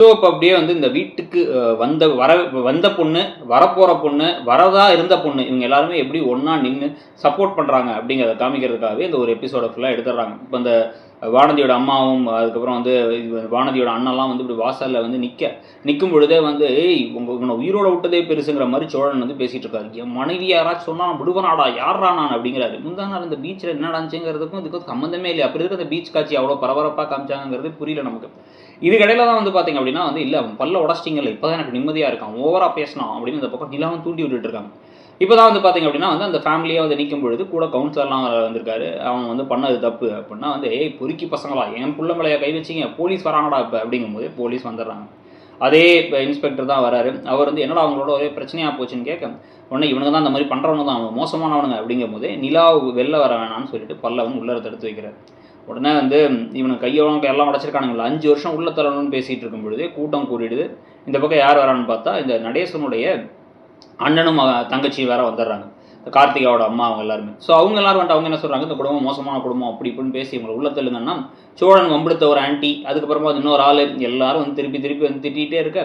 So இப்போ அப்படியே வந்து இந்த வீட்டுக்கு வந்த வர வந்த பொண்ணு வரப்போகிற பொண்ணு வரதா இருந்த பொண்ணு இவங்க எல்லாருமே எப்படி ஒன்றா நின்று சப்போர்ட் பண்ணுறாங்க அப்படிங்கிறத காமிக்கிறதுக்காகவே இந்த ஒரு எபிசோட ஃபுல்லாக எடுத்துடுறாங்க. இப்போ இந்த வானதியோட அம்மாவும் அதுக்கப்புறம் வந்து வானதியோட அண்ணெல்லாம் வந்து இப்படி வாசலில் வந்து நிற்க நிற்கும் பொழுதே வந்து ஏய் உங்கள் உன்னை உயிரோட விட்டதே பெருசுங்கிற மாதிரி சோழன் வந்து பேசிகிட்டு இருக்காரு. என் மனைவி யாராச்சும் சொன்னா நான் விடுவனாடா யாரா நான்? அப்படிங்கிறாரு. முந்தா நாள் இந்த பீச்சில் என்ன நடந்துச்சுங்கிறதுக்கும் இதுக்கும் சம்மந்தமே இல்லை அப்படி இருக்கிற அந்த பீச் காட்சி அவ்வளோ பரபரப்பாக காமிச்சாங்கிறது புரியல நமக்கு. இதுக்கடையில் தான் வந்து பார்த்தீங்க அப்படின்னா வந்து இல்லை அவன் பல்ல உடச்சிட்டிங்கல்ல இப்போ தான் எனக்கு நிம்மதியாக இருக்கான் ஓவராக பேசினான் அப்படின்னு இந்த பக்கம் நிலாவும் தூண்டி விட்டுட்டு இருக்காங்க. இப்போ தான் வந்து பார்த்தீங்க அப்படின்னா வந்து அந்த ஃபேமிலியாக வந்து நிற்கும் பொழுது கூட கவுன்சிலர்லாம் வந்திருக்காரு. அவன் வந்து பண்ணது தப்பு அப்படின்னா வந்து ஏய் பொறுக்கி பசங்களா என் புள்ள மலையை கை வச்சிங்க போலீஸ் வராங்கடா இப்போ அப்படிங்கும்போது போலீஸ் வந்துடுறாங்க. அதே இப்போ இன்ஸ்பெக்டர் தான் வராரு. அவர் வந்து என்னடா அவங்களோட ஒரே பிரச்சனையாக போச்சுன்னு கேட்க உடனே இவனுங்க தான் அந்த மாதிரி பண்ணுறவங்க தான் அவங்க மோசமானவனுங்க அப்படிங்கும்போது நிலா வெளில வர வேணாம்னு சொல்லிட்டு பல்லவன் உள்ளர தடுத்து வைக்கிறார். உடனே வந்து இவனுக்கு கையோட எல்லாம் உடச்சிருக்கானுங்களா அஞ்சு வருஷம் உள்ள தரணும்னு பேசிகிட்டு இருக்கும் பொழுது கூட்டம் கூடிடுது. இந்த பக்கம் யார் வரான்னு பார்த்தா இந்த நடேசனுடைய அண்ணனும் தங்கச்சியும் வேற வந்துடுறாங்க. கார்த்திகாவோட அம்மா அவங்க எல்லாருமே. ஸோ அவங்க எல்லாரும் வந்துட்டு அவங்க என்ன சொல்கிறாங்க இந்த குடும்பம் மோசமான குடும்பம் அப்படி இப்படின்னு பேசி இவங்களை உள்ள தள்ளுங்கன்னா சோழன் வம்பிடுத்த ஒரு ஆண்டி அதுக்கப்புறமா அது இன்னொரு ஆள் எல்லாரும் வந்து திருப்பி திருப்பி வந்து திட்டிகிட்டே இருக்க.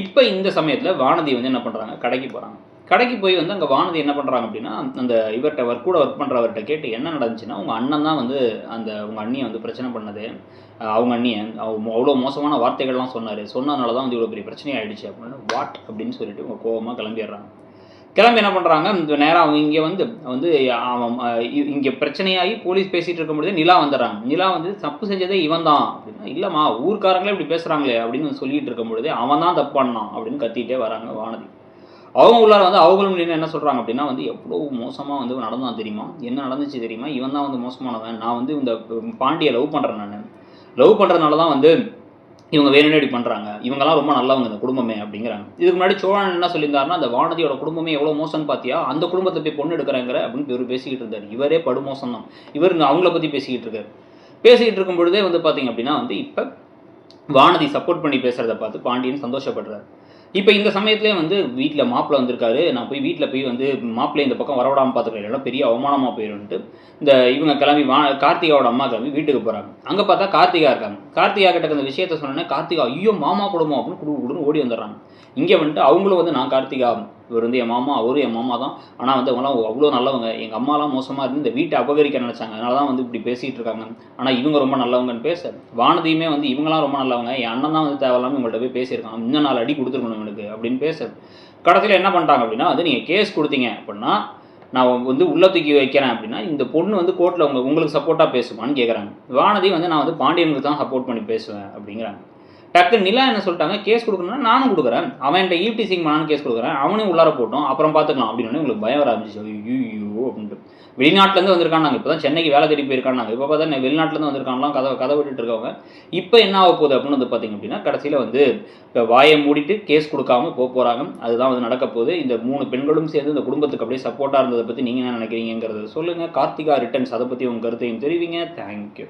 இப்போ இந்த சமயத்தில் வானதி வந்து என்ன பண்ணுறாங்க கடைக்கு போகிறாங்க கடைக்கு போய் வந்து அங்கே வானதி என்ன பண்ணுறாங்க அப்படின்னா அந்த இவர்கிட்ட ஒர்க் கூட ஒர்க் பண்ணுறவர்கிட்ட கேட்டு என்ன நடந்துச்சுன்னா உங்கள் அண்ணன் தான் வந்து அந்த உங்கள் அண்ணியை வந்து பிரச்சனை பண்ணது. அவங்க அண்ணியை அவ்வளோ மோசமான வார்த்தைகள்லாம் சொன்னார். சொன்னதுனால தான் வந்து இவ்வளோ பெரிய பிரச்சனை ஆகிடுச்சு அப்படின்னு வாட் அப்படின்னு சொல்லிட்டு உங்கள் கோவமாக கிளம்பிடுறாங்க. கிளம்பி என்ன பண்ணுறாங்க இந்த நேரம் அவங்க இங்கே வந்து வந்து அவன் இங்கே பிரச்சனையாகி போலீஸ் பேசிகிட்டு இருக்கும்பொழுது நிலா வந்துடுறாங்க. நிலா வந்து தப்பு செஞ்சதே இவன் தான். அப்படின்னா இல்லைம்மா ஊர்க்காரங்களே இப்படி பேசுகிறாங்களே அப்படின்னு சொல்லிட்டு இருக்கும்பொழுது அவன் தான் தப்பு பண்ணான் அப்படின்னு கத்திகிட்டே வராங்க வானதி. அவங்க உள்ளார வந்து அவங்களும் நின்று என்ன சொல்கிறாங்க அப்படின்னா வந்து எவ்வளோ மோசமாக வந்து நடந்தான் தெரியுமா? என்ன நடந்துச்சு தெரியுமா? இவன் தான் வந்து மோசமானவன். நான் வந்து இந்த பாண்டியை லவ் பண்ணுறேன் நான். லவ் பண்ணுறதுனால தான் வந்து இவங்க வேணுனே இப்படி பண்ணுறாங்க இவங்கெல்லாம் ரொம்ப நல்லவங்க இந்த குடும்பமே அப்படிங்கிறாங்க. இதுக்கு முன்னாடி சோழன் என்ன சொல்லியிருந்தாருன்னா அந்த வானதியோட குடும்பமே எவ்வளோ மோசம்னு பார்த்தியா? அந்த குடும்பத்தை போய் பொண்ணு எடுக்கிறாங்கிற அப்படின்னு இவர் பேசிக்கிட்டு இருந்தார். இவரே படுமோசம் தான் இவர் அவங்கள பற்றி பேசிக்கிட்டு இருக்காரு. பேசிக்கிட்டு இருக்கும் பொழுதே வந்து பார்த்தீங்க அப்படின்னா வந்து இப்போ வானதி சப்போர்ட் பண்ணி பேசுகிறத பார்த்து பாண்டியன் சந்தோஷப்படுறாரு. இப்போ இந்த சமயத்துலேயே வந்து வீட்டில் மாப்பிள்ளை வந்திருக்காரு. நான் போய் வீட்டில் போய் வந்து மாப்பிள்ளை இந்த பக்கம் வரவிடாமல் பார்த்துக்கிறேன் இல்லைன்னா பெரிய அவமானமாக போயிடும்ட்டு இந்த இவங்க கிளம்பி வா கார்த்திகாவோட அம்மா கிளம்பி வீட்டுக்கு போகிறாங்க அங்கே பார்த்தா கார்த்திகா இருக்காங்க. கார்த்திகா கிட்ட இந்த விஷயத்த சொன்னோன்னே கார்த்திகா ஐயோ மாமா குடும்பம் அப்படின்னு குடு குடுன்னு ஓடி வந்துடுறாங்க. இங்கே வந்துட்டு அவங்களும் வந்து நான் கார்த்திகா இவர் வந்து என் மாமா அவரும் என் மாமா தான் ஆனால் வந்து அவங்களாம் அவ்வளோ நல்லவங்க. எங்கள் அம்மாலாம் மோசமாக இருந்து இந்த வீட்டை அபகரிக்க நினச்சாங்க. அதனால தான் வந்து இப்படி பேசிகிட்டு இருக்காங்க. ஆனால் இவங்க ரொம்ப நல்லவங்கன்னு பேச வானதியுமே வந்து இவங்களாம் ரொம்ப நல்லவங்க. என் அண்ணன் தான் வந்து தேவையில்லாமல் இவங்கள்ட்ட போய் பேசியிருக்காங்க இன்னும் நாலு அடி கொடுத்துருக்கணும் இவனுக்கு அப்படின்னு பேச கடைசியில் என்ன பண்ணிட்டாங்க அப்படின்னா வந்து நீங்கள் கேஸ் கொடுத்தீங்க அப்படின்னா நான் வந்து உள்ள தூக்கி வைக்கிறேன் அப்படின்னா இந்த பொண்ணு வந்து கோர்ட்டில் உங்க உங்களுக்கு சப்போர்ட்டாக பேசுமான்னு கேட்குறாங்க வானதி வந்து நான் வந்து பாண்டியனுக்கு தான் சப்போர்ட் பண்ணி பேசுவேன் அப்படிங்கிறாங்க. டக்கு நிலா என்ன சொல்லிட்டாங்க? கேஸ் கொடுக்கணும்னா நானும் கொடுக்குறேன். அவன் என்கிட்ட ஈவ்டி சிங் நானும் கேஸ் கொடுக்குறேன். அவனையும் உள்ளார போட்டோம். அப்புறம் பார்த்துக்கலாம் அப்படின்னு உங்களுக்கு பயம் வர ஆரம்பிச்சு ஐயோ அப்படின்ட்டு. வெளிநாட்டிலேருந்து வந்திருக்காங்க நாங்கள் இப்போ தான் சென்னைக்கு வேலை தேடி போயிருக்காங்க இப்போ பார்த்தா வெளிநாட்டிலேருந்து வந்திருக்காங்களாம் கதை கதை விட்டுட்டு இருக்கவங்க. இப்போ என்ன ஆக போகுது அப்படின்னு வந்து பார்த்தீங்க அப்படின்னா கடைசியில் வந்து இப்போ வாயை மூடிட்டு கேஸ் கொடுக்காம போக போகிறாங்க அதுதான் வந்து நடக்க போகுது. இந்த மூணு பெண்களும் சேர்ந்து இந்த குடும்பத்துக்கு அப்படியே சப்போர்ட்டாக இருந்ததை பற்றி நீங்கள் என்ன நினைக்கிறீங்கிறத சொல்லுங்கள் கார்த்திகா ரிட்டர்ன்ஸ் அதை பற்றி உங்கள் கருத்தையும் தெரிவிங்க. தேங்க்யூ